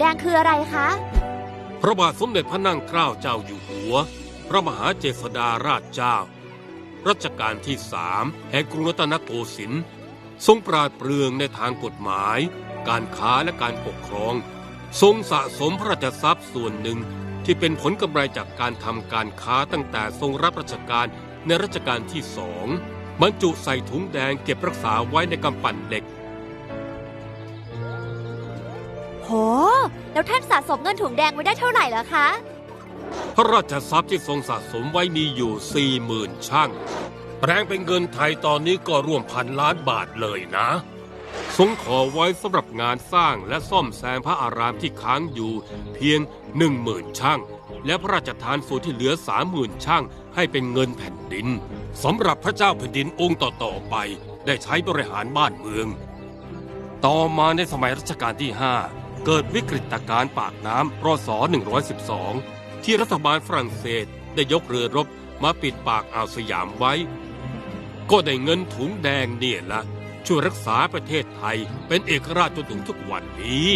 แดงคืออะไรคะ พระบาทสมเด็จพระนั่งเกล้าเจ้าอยู่หัว พระมหาเจษฎาราชเจ้า รัชกาลที่สามแห่งกรุงรัตนโกสินทร์ทรงปราดเปรื่องในทางกฎหมาย การค้าและการปกครอง ทรงสะสมพระราชทรัพย์ส่วนหนึ่งที่เป็นผลกำไรจากการทำการค้าตั้งแต่ทรงรับราชการในรัชกาลที่สองบรรจุใส่ถุงแดงเก็บรักษาไว้ในกำปั่นเหล็ก แล้วท่านสะสมเงินถุงแดงไว้ได้เท่าไหร่ล่ะคะ พระราชทรัพย์ที่ทรงสะสมไว้มีอยู่สี่หมื่นช่างแปลงเป็นเงินไทยตอนนี้ก็ร่วมพันล้านบาทเลยนะ ทรงขอไว้สำหรับงานสร้างและซ่อมแซมพระอารามที่ค้างอยู่ เพียงหนึ่งหมื่นช่าง และพระราชทานส่วนที่เหลือสามหมื่นช่างให้เป็นเงินแผ่นดินสำหรับพระเจ้าแผ่นดินองค์ต่อๆไปได้ใช้บริหารบ้านเมือง ต่อมาในสมัยรัชกาลที่ 5 เกิดวิกฤตการณ์ปากน้ำรศ112 ที่รัฐบาลฝรั่งเศสได้ยกเรือรบมาปิดปากอ่าวสยามไว้ ก็ได้เงินถุงแดงเนี่ยละช่วยรักษาประเทศไทยเป็นเอกราชจนถึงทุกวันนี้